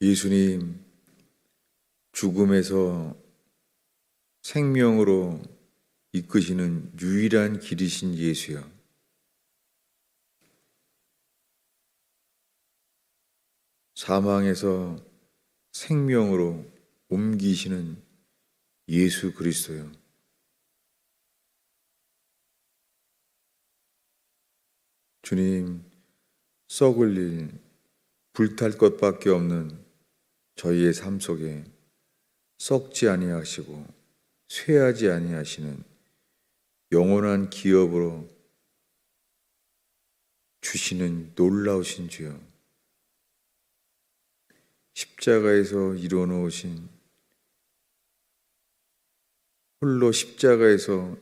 예수님 죽음에서 생명으로 이끄시는 유일한 길이신 예수여. 사망에서 생명으로 옮기시는 예수 그리스도요. 주님, 썩을 일, 불탈 것밖에 없는 저희의 삶 속에 썩지 아니하시고 쇠하지 아니하시는 영원한 기업으로 주시는 놀라우신 주여. 십자가에서 이루어 놓으신 홀로 십자가에서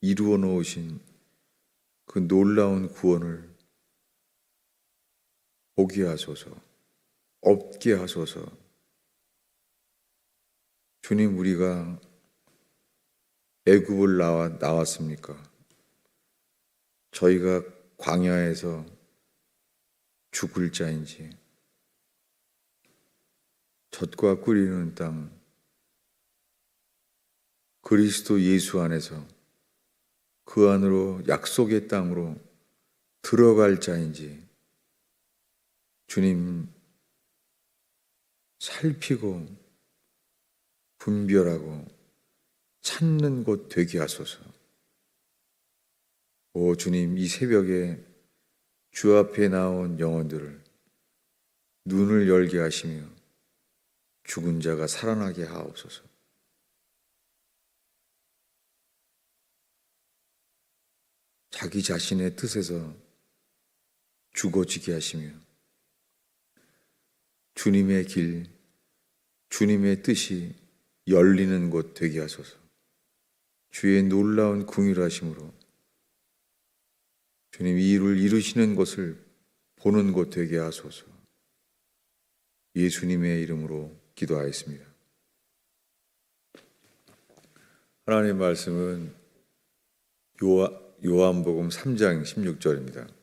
이루어 놓으신 그 놀라운 구원을 보게 하소서, 없게 하소서. 주님, 우리가 애굽을 나와 나왔습니까? 저희가 광야에서 죽을 자인지 젖과 꿀이는 땅 그리스도 예수 안에서 그 안으로 약속의 땅으로 들어갈 자인지 주님 살피고 분별하고 찾는 곳 되게 하소서. 오 주님 이 새벽에 주 앞에 나온 영혼들을 눈을 열게 하시며 죽은 자가 살아나게 하옵소서. 자기 자신의 뜻에서 죽어지게 하시며 주님의 길, 주님의 뜻이 열리는 곳 되게 하소서. 주의 놀라운 궁일하심으로 주님 이 일을 이루시는 것을 보는 곳 되게 하소서. 예수님의 이름으로 기도하였습니다. 하나님의 말씀은 요한복음 3장 16절입니다.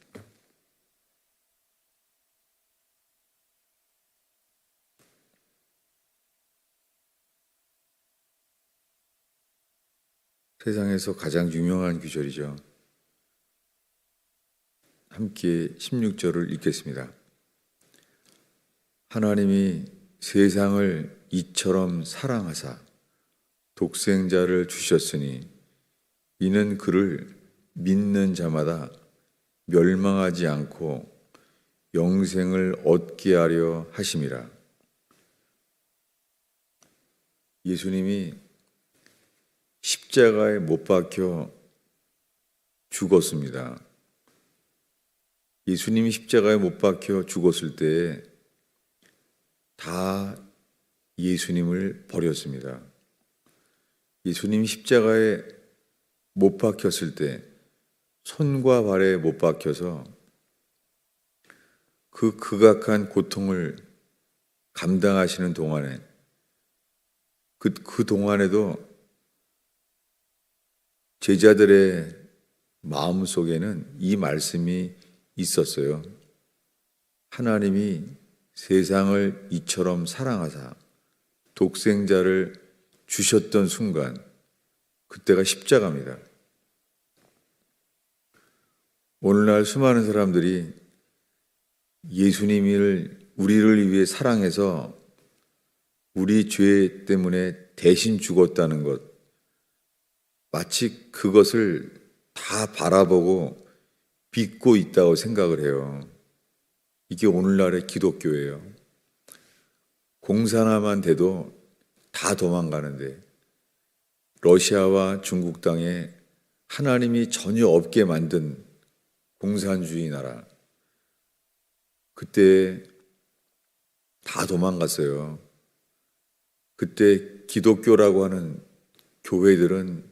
세상에서 가장 유명한 규절이죠. 함께 16절을 읽겠습니다. 하나님이 세상을 이처럼 사랑하사 독생자를 주셨으니 이는 그를 믿는 자마다 멸망하지 않고 영생을 얻게 하려 하심이라. 예수님이 십자가에 못 박혀 죽었습니다. 예수님이 십자가에 못 박혀 죽었을 때 다 예수님을 버렸습니다. 예수님이 십자가에 못 박혔을 때 손과 발에 못 박혀서 그 극악한 고통을 감당하시는 동안에 그, 그 동안에도 제자들의 마음 속에는 이 말씀이 있었어요. 하나님이 세상을 이처럼 사랑하사 독생자를 주셨던 순간, 그때가 십자가입니다. 오늘날 수많은 사람들이 예수님을 우리를 위해 사랑해서 우리 죄 때문에 대신 죽었다는 것, 마치 그것을 다 바라보고 믿고 있다고 생각을 해요. 이게 오늘날의 기독교예요. 공산화만 돼도 다 도망가는데 러시아와 중국 땅에 하나님이 전혀 없게 만든 공산주의 나라 그때 다 도망갔어요. 그때 기독교라고 하는 교회들은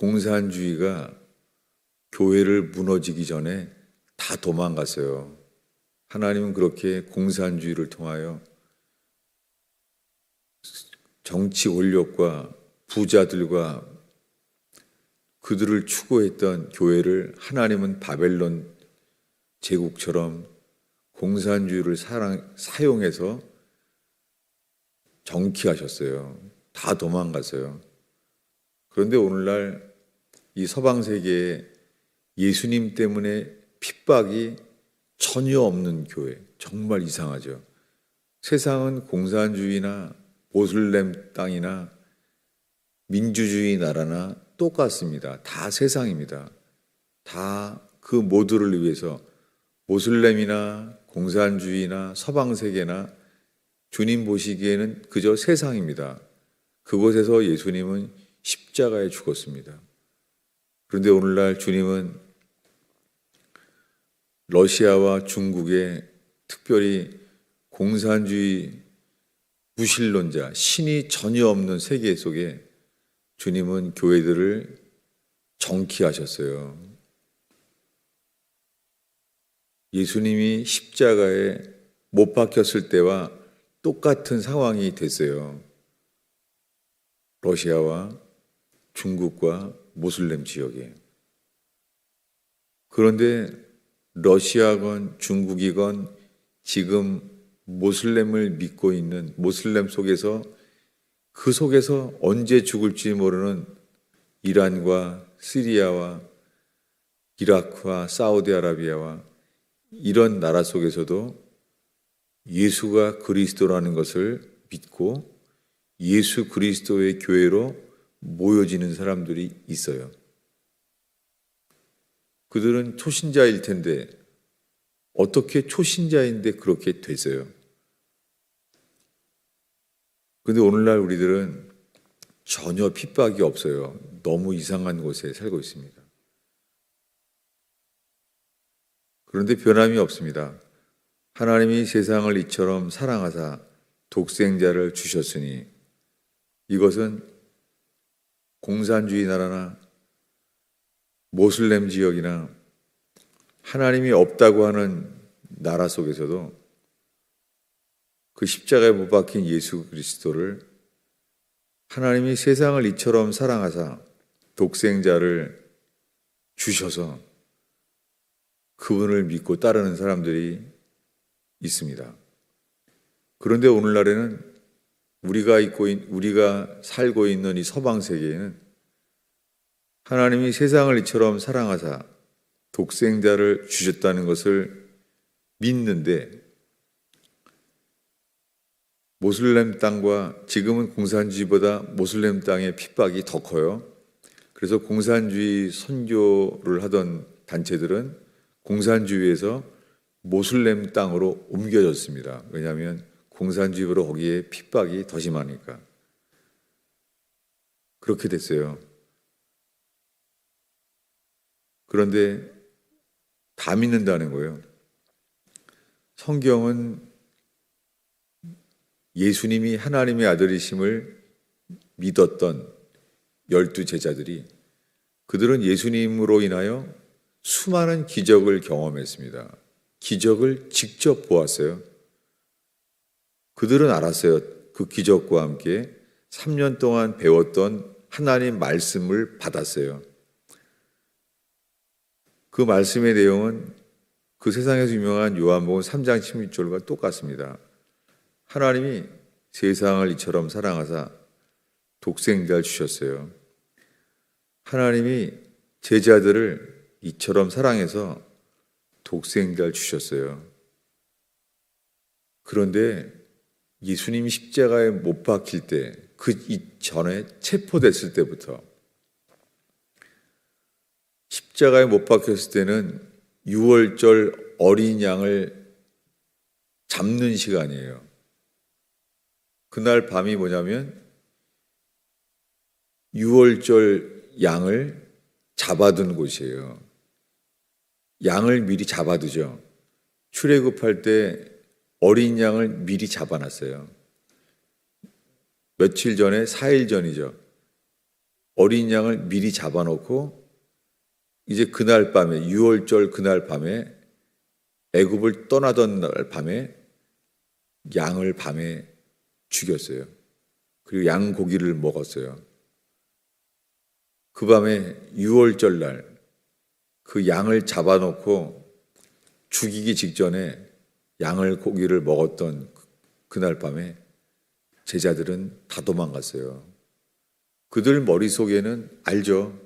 공산주의가 교회를 무너지기 전에 다 도망갔어요. 하나님은 그렇게 공산주의를 통하여 정치 권력과 부자들과 그들을 추구했던 교회를 하나님은 바벨론 제국처럼 공산주의를 사랑, 사용해서 정치하셨어요. 다 도망갔어요. 그런데 오늘날 이 서방 세계에 예수님 때문에 핍박이 전혀 없는 교회 정말 이상하죠. 세상은 공산주의나 모슬렘 땅이나 민주주의 나라나 똑같습니다. 다 세상입니다. 다 그 모두를 위해서 모슬렘이나 공산주의나 서방 세계나 주님 보시기에는 그저 세상입니다. 그곳에서 예수님은 십자가에 죽었습니다. 그런데 오늘날 주님은 러시아와 중국에 특별히 공산주의 무신론자, 신이 전혀 없는 세계 속에 주님은 교회들을 정키하셨어요. 예수님이 십자가에 못 박혔을 때와 똑같은 상황이 됐어요. 러시아와 중국과 모슬렘 지역에. 그런데 러시아건 중국이건 지금 모슬렘을 믿고 있는 모슬렘 속에서 그 속에서 언제 죽을지 모르는 이란과 시리아와 이라크와 사우디아라비아와 이런 나라 속에서도 예수가 그리스도라는 것을 믿고 예수 그리스도의 교회로 모여지는 사람들이 있어요. 그들은 초신자일 텐데 어떻게 초신자인데 그렇게 됐어요? 근데 오늘날 우리들은 전혀 핍박이 없어요. 너무 이상한 곳에 살고 있습니다. 그런데 변함이 없습니다. 하나님이 세상을 이처럼 사랑하사 독생자를 주셨으니 이것은 공산주의 나라나 모슬렘 지역이나 하나님이 없다고 하는 나라 속에서도 그 십자가에 못 박힌 예수 그리스도를 하나님이 세상을 이처럼 사랑하사 독생자를 주셔서 그분을 믿고 따르는 사람들이 있습니다. 그런데 오늘날에는 우리가 있고 우리가 살고 있는 이 서방 세계에는 하나님이 세상을 이처럼 사랑하사 독생자를 주셨다는 것을 믿는데 모슬렘 땅과 지금은 공산주의보다 모슬렘 땅의 핍박이 더 커요. 그래서 공산주의 선교를 하던 단체들은 공산주의에서 모슬렘 땅으로 옮겨졌습니다. 왜냐하면 공산주의로 거기에 핍박이 더 심하니까. 그렇게 됐어요. 그런데 다 믿는다는 거예요. 성경은 예수님이 하나님의 아들이심을 믿었던 열두 제자들이 그들은 예수님으로 인하여 수많은 기적을 경험했습니다. 기적을 직접 보았어요. 그들은 알았어요. 그 기적과 함께 3년 동안 배웠던 하나님 말씀을 받았어요. 그 말씀의 내용은 그 세상에서 유명한 요한복음 3장 16절과 똑같습니다. 하나님이 세상을 이처럼 사랑하사 독생자를 주셨어요. 하나님이 제자들을 이처럼 사랑해서 독생자를 주셨어요. 그런데 예수님이 십자가에 못 박힐 때, 그 이전에 체포됐을 때부터 십자가에 못 박혔을 때는 6월절 어린 양을 잡는 시간이에요. 그날 밤이 뭐냐면 6월절 양을 잡아둔 곳이에요. 양을 미리 잡아두죠. 출애굽할 때 어린 양을 미리 잡아놨어요. 며칠 전에, 4일 전이죠. 어린 양을 미리 잡아놓고 이제 그날 밤에 6월절 그날 밤에 애굽을 떠나던 날 밤에 양을 밤에 죽였어요. 그리고 양 고기를 먹었어요. 그 밤에 6월절 날 그 양을 잡아놓고 죽이기 직전에 양을 고기를 먹었던 그날 밤에 제자들은 다 도망갔어요. 그들 머릿속에는 알죠.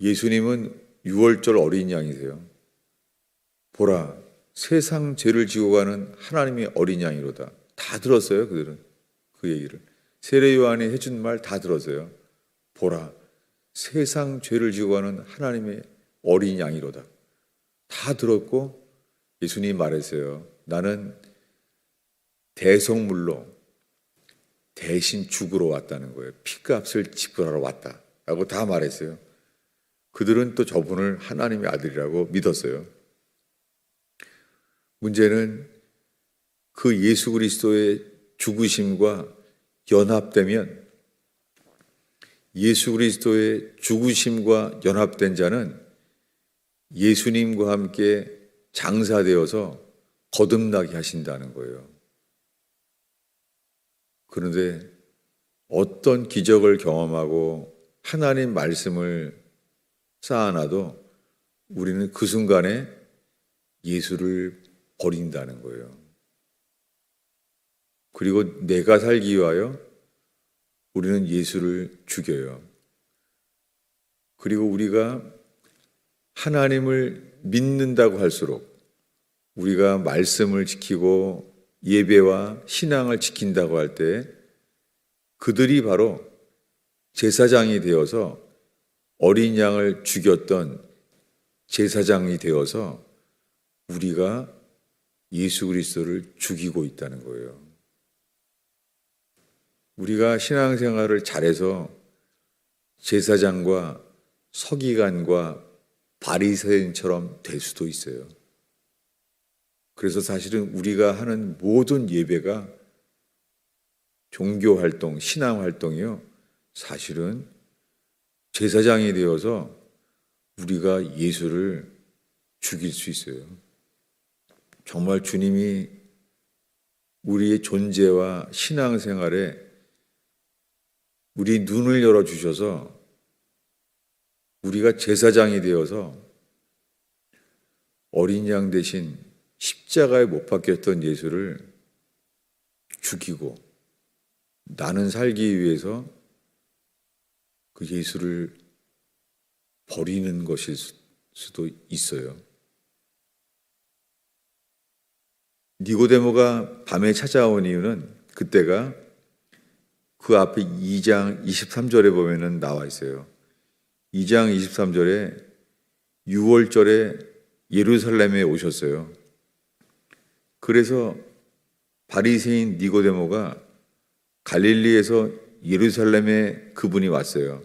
예수님은 6월절 어린 양이세요. 보라, 세상 죄를 지고 가는 하나님의 어린 양이로다. 다 들었어요, 그들은. 그 얘기를. 세례 요한이 해준 말 다 들었어요. 보라, 세상 죄를 지고 가는 하나님의 어린 양이로다. 다 들었고 예수님이 말했어요. 나는 대성물로 대신 죽으러 왔다는 거예요. 피값을 지불하러 왔다. 라고 다 말했어요. 그들은 또 저분을 하나님의 아들이라고 믿었어요. 문제는 그 예수 그리스도의 죽으심과 연합되면 예수 그리스도의 죽으심과 연합된 자는 예수님과 함께 장사되어서 거듭나게 하신다는 거예요. 그런데 어떤 기적을 경험하고 하나님 말씀을 쌓아놔도 우리는 그 순간에 예수를 버린다는 거예요. 그리고 내가 살기 위하여 우리는 예수를 죽여요. 그리고 우리가 하나님을 믿는다고 할수록 우리가 말씀을 지키고 예배와 신앙을 지킨다고 할 때 그들이 바로 제사장이 되어서 어린 양을 죽였던 제사장이 되어서 우리가 예수 그리스도를 죽이고 있다는 거예요. 우리가 신앙생활을 잘해서 제사장과 서기관과 바리새인처럼 될 수도 있어요. 그래서 사실은 우리가 하는 모든 예배가 종교 활동, 신앙 활동이요. 사실은 제사장이 되어서 우리가 예수를 죽일 수 있어요. 정말 주님이 우리의 존재와 신앙생활에 우리 눈을 열어 주셔서 우리가 제사장이 되어서 어린 양 대신 십자가에 못 박혔던 예수를 죽이고 나는 살기 위해서 그 예수를 버리는 것일 수도 있어요. 니고데모가 밤에 찾아온 이유는 그때가 그 앞에 2장 23절에 보면은 나와 있어요. 2장 23절에 6월절에 예루살렘에 오셨어요. 그래서 바리새인 니고데모가 갈릴리에서 예루살렘에 그분이 왔어요.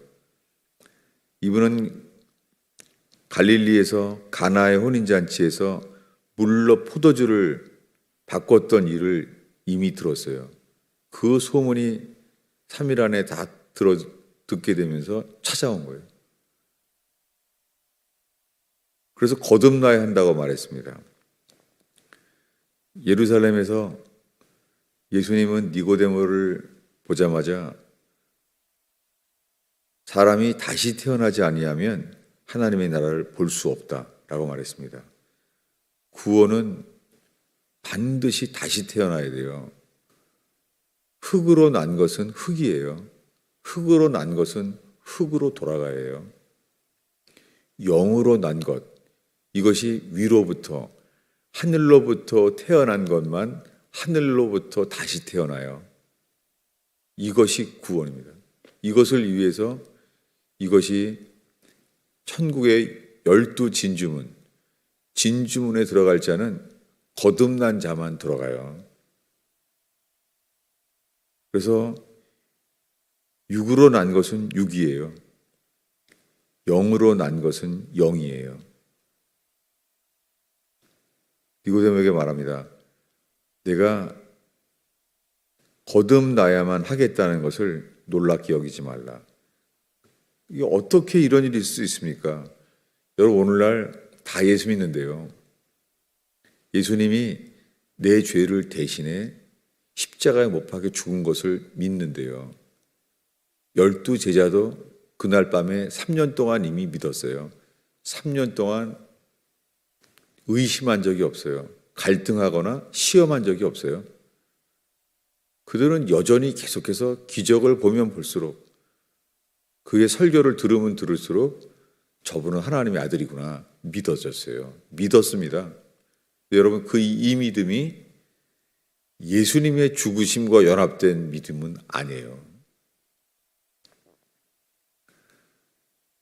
이분은 갈릴리에서 가나의 혼인잔치에서 물로 포도주를 바꿨던 일을 이미 들었어요. 그 소문이 3일 안에 다 들어 듣게 되면서 찾아온 거예요. 그래서 거듭나야 한다고 말했습니다. 예루살렘에서 예수님은 니고데모를 보자마자 사람이 다시 태어나지 아니하면 하나님의 나라를 볼 수 없다라고 말했습니다. 구원은 반드시 다시 태어나야 돼요. 흙으로 난 것은 흙이에요. 흙으로 난 것은 흙으로 돌아가야 해요. 영으로 난 것, 이것이 위로부터 하늘로부터 태어난 것만 하늘로부터 다시 태어나요. 이것이 구원입니다. 이것을 위해서 이것이 천국의 열두 진주문, 진주문에 들어갈 자는 거듭난 자만 들어가요. 그래서 육으로 난 것은 육이에요. 영으로 난 것은 영이에요. 니고데모에게 말합니다. 내가 거듭나야만 하겠다는 것을 놀랍게 여기지 말라. 이게 어떻게 이런 일이 있을 수 있습니까? 여러분 오늘날 다 예수 믿는데요. 예수님이 내 죄를 대신해 십자가에 못 박혀 죽은 것을 믿는데요. 열두 제자도 그날 밤에 3년 동안 이미 믿었어요. 3년 동안 의심한 적이 없어요. 갈등하거나 시험한 적이 없어요. 그들은 여전히 계속해서 기적을 보면 볼수록 그의 설교를 들으면 들을수록 저분은 하나님의 아들이구나 믿어졌어요. 믿었습니다. 여러분 그 이 믿음이 예수님의 죽으심과 연합된 믿음은 아니에요.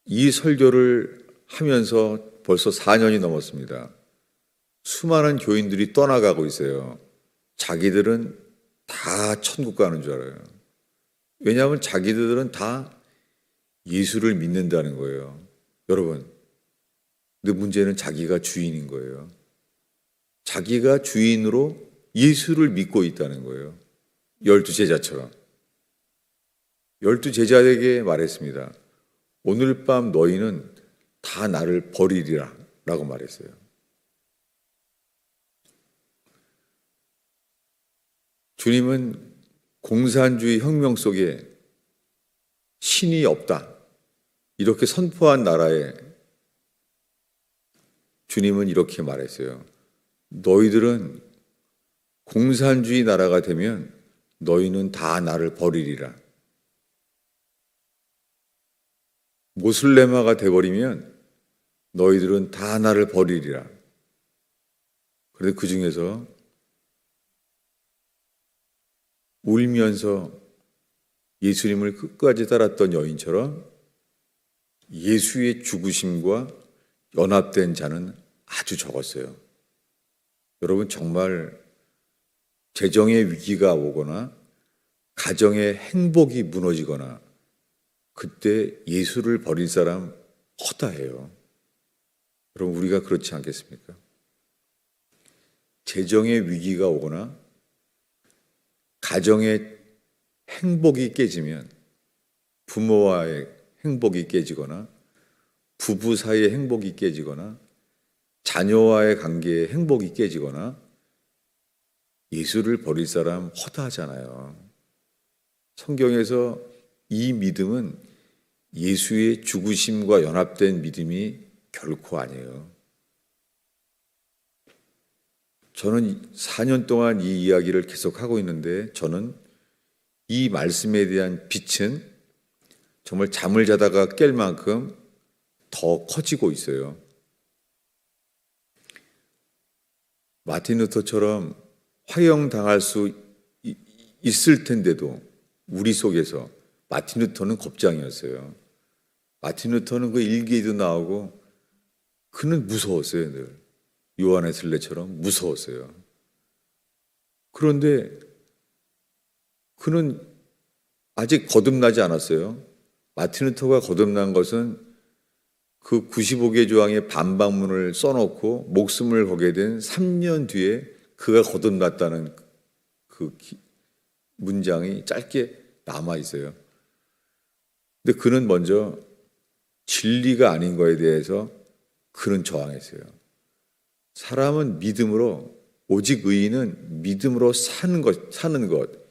이 설교를 하면서 벌써 4년이 넘었습니다. 수많은 교인들이 떠나가고 있어요. 자기들은 다 천국 가는 줄 알아요. 왜냐하면 자기들은 다 예수를 믿는다는 거예요. 여러분, 근데 문제는 자기가 주인인 거예요. 자기가 주인으로 예수를 믿고 있다는 거예요. 열두 제자처럼. 열두 제자에게 말했습니다. 오늘 밤 너희는 다 나를 버리리라 라고 말했어요. 주님은 공산주의 혁명 속에 신이 없다. 이렇게 선포한 나라에 주님은 이렇게 말했어요. 너희들은 공산주의 나라가 되면 너희는 다 나를 버리리라. 모슬레마가 돼버리면 너희들은 다 나를 버리리라. 그런데 그 중에서 울면서 예수님을 끝까지 따랐던 여인처럼 예수의 죽으심과 연합된 자는 아주 적었어요. 여러분 정말 재정의 위기가 오거나 가정의 행복이 무너지거나 그때 예수를 버릴 사람 허다해요. 여러분 우리가 그렇지 않겠습니까? 재정의 위기가 오거나 가정의 행복이 깨지면 부모와의 행복이 깨지거나 부부 사이의 행복이 깨지거나 자녀와의 관계의 행복이 깨지거나 예수를 버릴 사람 허다하잖아요. 성경에서 이 믿음은 예수의 죽으심과 연합된 믿음이 결코 아니에요. 저는 4년 동안 이 이야기를 계속 하고 있는데 저는 이 말씀에 대한 빛은 정말 잠을 자다가 깰 만큼 더 커지고 있어요. 마틴 루터처럼 화형당할 수 있을 텐데도 우리 속에서 마틴 루터는 겁장이었어요. 마틴 루터는 그 일기에도 나오고 그는 무서웠어요, 늘. 요한의 슬레처럼 무서웠어요. 그런데 그는 아직 거듭나지 않았어요. 마틴 루터가 거듭난 것은 그 95개 조항의 반박문을 써놓고 목숨을 거게 된 3년 뒤에 그가 거듭났다는 그 문장이 짧게 남아 있어요. 근데 그는 먼저 진리가 아닌 거에 대해서 그는 저항했어요. 사람은 믿음으로 오직 의인은 믿음으로 사는 것 사는 것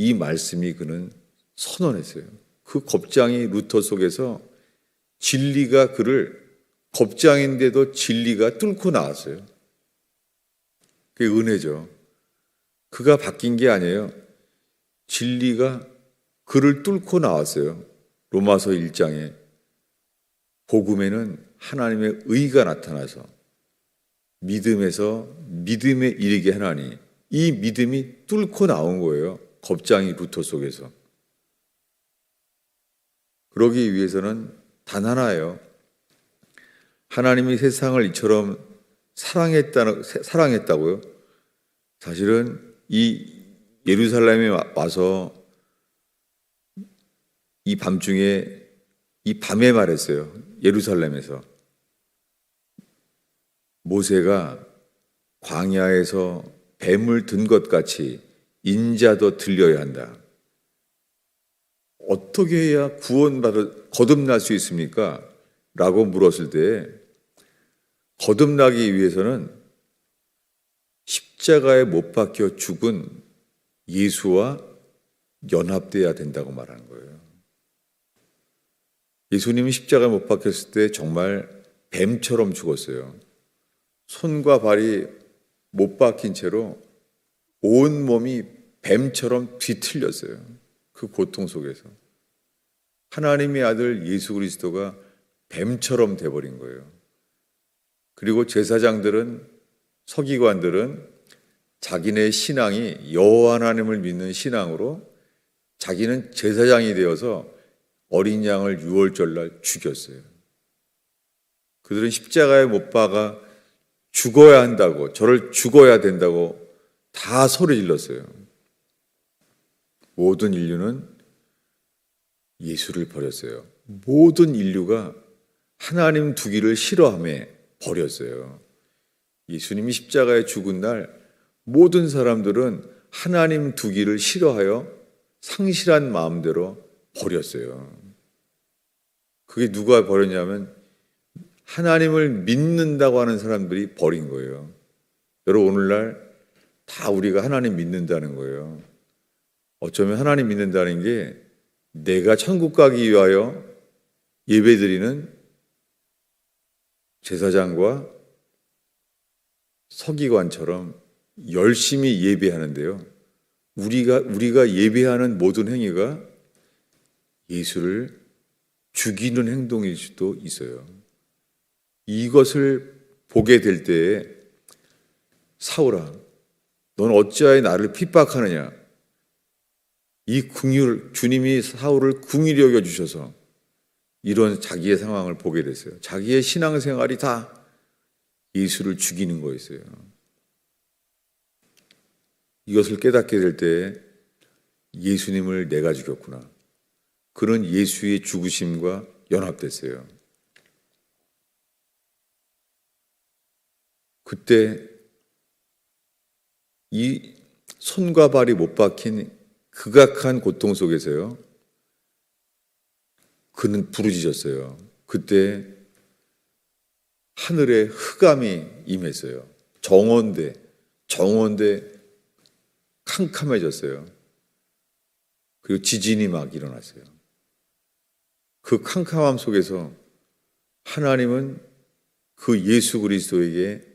이 말씀이 그는 선언했어요. 그 겁장이 루터 속에서 진리가 그를 겁장인데도 진리가 뚫고 나왔어요. 그게 은혜죠. 그가 바뀐 게 아니에요. 진리가 그를 뚫고 나왔어요. 로마서 1장에 복음에는 하나님의 의가 나타나서 믿음에서 믿음에 이르게 하나니 이 믿음이 뚫고 나온 거예요. 겁장이 루터 속에서. 그러기 위해서는 단 하나예요. 하나님이 세상을 이처럼 사랑했다는 사랑했다고요. 사실은 이 예루살렘에 와서 이 밤중에 이 밤에 말했어요. 예루살렘에서 모세가 광야에서 뱀을 든 것 같이 인자도 들려야 한다. 어떻게 해야 구원받을 거듭날 수 있습니까? 라고 물었을 때 거듭나기 위해서는 십자가에 못 박혀 죽은 예수와 연합돼야 된다고 말하는 거예요. 예수님이 십자가에 못 박혔을 때 정말 뱀처럼 죽었어요. 손과 발이 못 박힌 채로 온 몸이 뱀처럼 뒤틀렸어요. 그 고통 속에서. 하나님의 아들 예수 그리스도가 뱀처럼 돼버린 거예요. 그리고 제사장들은 서기관들은 자기네 신앙이 여호와 하나님을 믿는 신앙으로 자기는 제사장이 되어서 어린 양을 유월절날 죽였어요. 그들은 십자가에 못 박아 죽어야 한다고 저를 죽어야 된다고 다 소리 질렀어요. 모든 인류는 예수를 버렸어요. 모든 인류가 하나님 두기를 싫어함에 버렸어요. 예수님이 십자가에 죽은 날 모든 사람들은 하나님 두기를 싫어하여 상실한 마음대로 버렸어요. 그게 누가 버렸냐면 하나님을 믿는다고 하는 사람들이 버린 거예요. 여러분 오늘날 다 우리가 하나님 믿는다는 거예요. 어쩌면 하나님 믿는다는 게 내가 천국 가기 위하여 예배드리는 제사장과 서기관처럼 열심히 예배하는데요. 우리가 우리가 예배하는 모든 행위가 예수를 죽이는 행동일 수도 있어요. 이것을 보게 될 때에 사울아, 넌 어찌하여 나를 핍박하느냐? 이 궁율 주님이 사울을 궁일히 여겨 주셔서 이런 자기의 상황을 보게 됐어요. 자기의 신앙생활이 다 예수를 죽이는 거였어요. 이것을 깨닫게 될 때 예수님을 내가 죽였구나. 그런 예수의 죽으심과 연합됐어요. 그때 이 손과 발이 못 박힌 극악한 고통 속에서요. 그는 부르짖었어요. 그때 하늘에 흑암이 임했어요. 정원대, 정원대 캄캄해졌어요. 그리고 지진이 막 일어났어요. 그 캄캄함 속에서 하나님은 그 예수 그리스도에게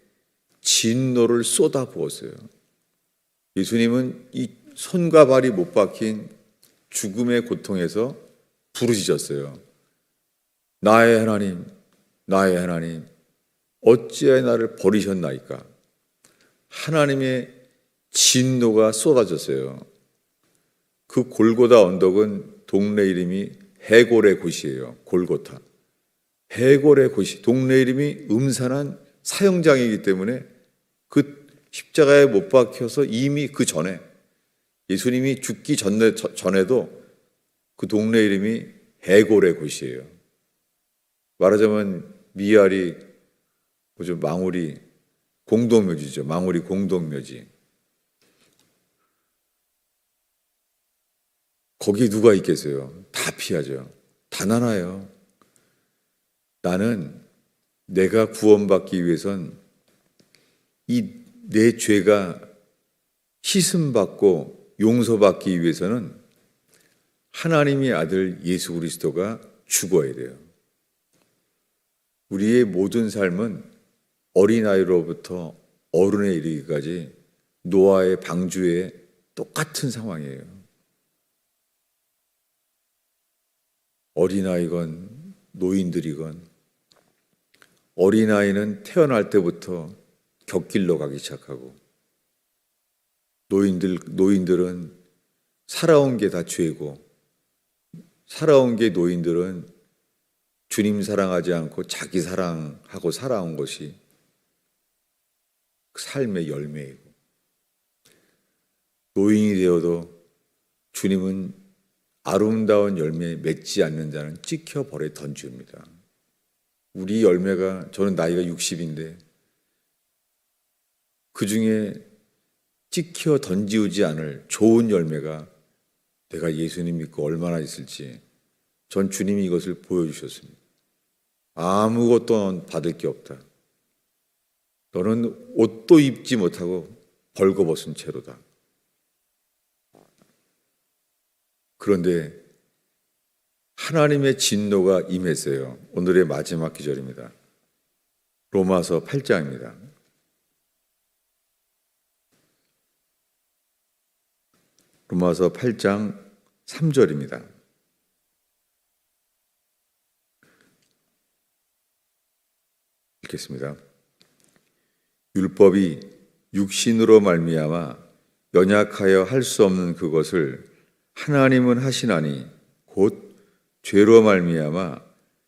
진노를 쏟아 부었어요. 예수님은 이 손과 발이 못 박힌 죽음의 고통에서 부르짖었어요. 나의 하나님, 나의 하나님, 어찌하여 나를 버리셨나이까? 하나님의 진노가 쏟아졌어요. 그 골고다 언덕은 동네 이름이 해골의 곳이에요. 골고타. 해골의 곳이 동네 이름이 음산한 사형장이기 때문에 그 십자가에 못 박혀서 이미 그 전에 예수님이 죽기 전에, 전에도 그 동네 이름이 해골의 곳이에요. 말하자면 미알이 뭐죠 망우리 공동묘지죠. 망우리 공동묘지. 거기 누가 있겠어요? 다 피하죠. 단 하나요. 나는 내가 구원받기 위해선 이 내 죄가 씻음받고 용서받기 위해서는 하나님의 아들 예수 그리스도가 죽어야 돼요. 우리의 모든 삶은 어린아이로부터 어른에 이르기까지 노아의 방주에 똑같은 상황이에요. 어린아이건 노인들이건 어린아이는 태어날 때부터 곁길로 가기 시작하고 노인들 노인들은 살아온 게 다 죄고 살아온 게 노인들은 주님 사랑하지 않고 자기 사랑하고 살아온 것이 그 삶의 열매이고 노인이 되어도 주님은 아름다운 열매 맺지 않는 자는 찍혀 버려 던집니다. 우리 열매가 저는 나이가 60인데 그 중에 찍혀 던지우지 않을 좋은 열매가 내가 예수님 믿고 얼마나 있을지 전 주님이 이것을 보여주셨습니다. 아무것도 받을 게 없다. 너는 옷도 입지 못하고 벌거벗은 채로다. 그런데 하나님의 진노가 임했어요. 오늘의 마지막 기절입니다. 로마서 8장입니다. 로마서 8장 3절입니다. 읽겠습니다. 율법이 육신으로 말미암아 연약하여 할 수 없는 그것을 하나님은 하시나니 곧 죄로 말미암아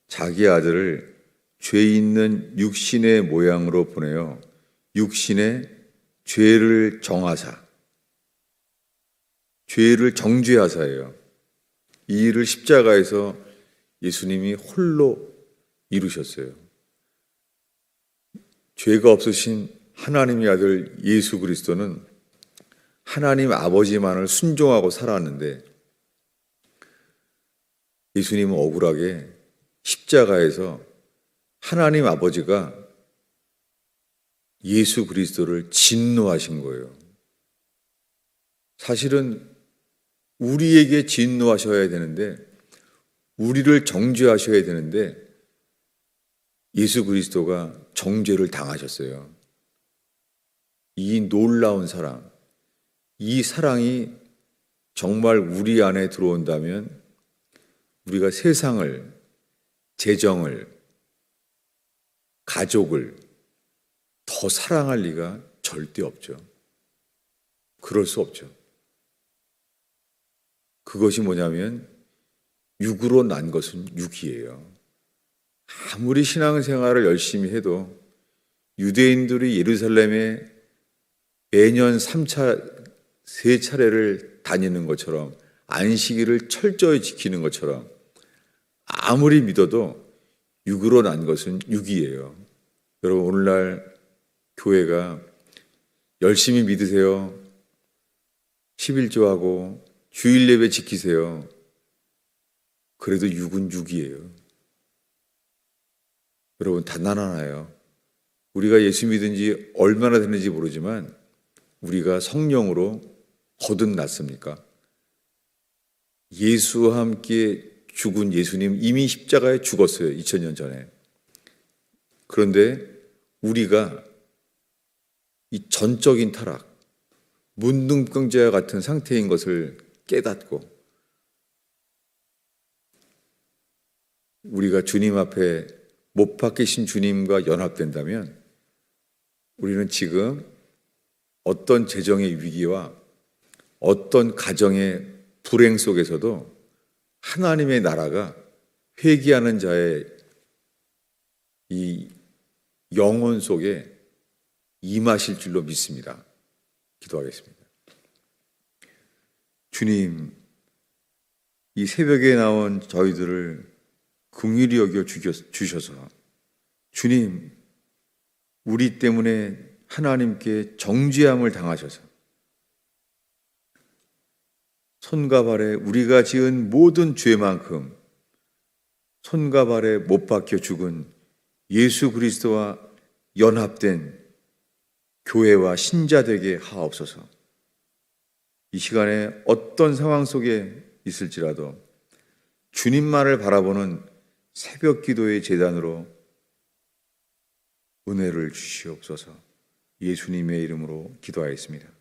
자기 아들을 죄 있는 육신의 모양으로 보내어 육신의 죄를 정하사 죄를 정죄하사예요. 이 일을 십자가에서 예수님이 홀로 이루셨어요. 죄가 없으신 하나님의 아들 예수 그리스도는 하나님 아버지만을 순종하고 살았는데 예수님은 억울하게 십자가에서 하나님 아버지가 예수 그리스도를 진노하신 거예요. 사실은 우리에게 진노하셔야 되는데 우리를 정죄하셔야 되는데 예수 그리스도가 정죄를 당하셨어요. 이 놀라운 사랑, 이 사랑이 정말 우리 안에 들어온다면 우리가 세상을, 재정을, 가족을 더 사랑할 리가 절대 없죠. 그럴 수 없죠. 그것이 뭐냐면 육으로 난 것은 육이에요. 아무리 신앙생활을 열심히 해도 유대인들이 예루살렘에 매년 3차, 세 차례를 다니는 것처럼 안식일을 철저히 지키는 것처럼 아무리 믿어도 육으로 난 것은 육이에요. 여러분, 오늘날 교회가 열심히 믿으세요. 11조하고 주일 예배 지키세요. 그래도 육은 육이에요. 여러분 단단 하나요. 우리가 예수 믿은 지 얼마나 됐는지 모르지만 우리가 성령으로 거듭났습니까? 예수와 함께 죽은 예수님 이미 십자가에 죽었어요. 2000년 전에. 그런데 우리가 이 전적인 타락, 문둥병자와 같은 상태인 것을 깨닫고 우리가 주님 앞에 못 박히신 주님과 연합된다면 우리는 지금 어떤 재정의 위기와 어떤 가정의 불행 속에서도 하나님의 나라가 회개하는 자의 이 영혼 속에 임하실 줄로 믿습니다. 기도하겠습니다. 주님, 이 새벽에 나온 저희들을 긍휼히 여겨 주셔서 주님 우리 때문에 하나님께 정죄함을 당하셔서 손과 발에 우리가 지은 모든 죄만큼 손과 발에 못 박혀 죽은 예수 그리스도와 연합된 교회와 신자 되게 하옵소서. 이 시간에 어떤 상황 속에 있을지라도 주님만을 바라보는 새벽 기도의 재단으로 은혜를 주시옵소서 예수님의 이름으로 기도하였습니다.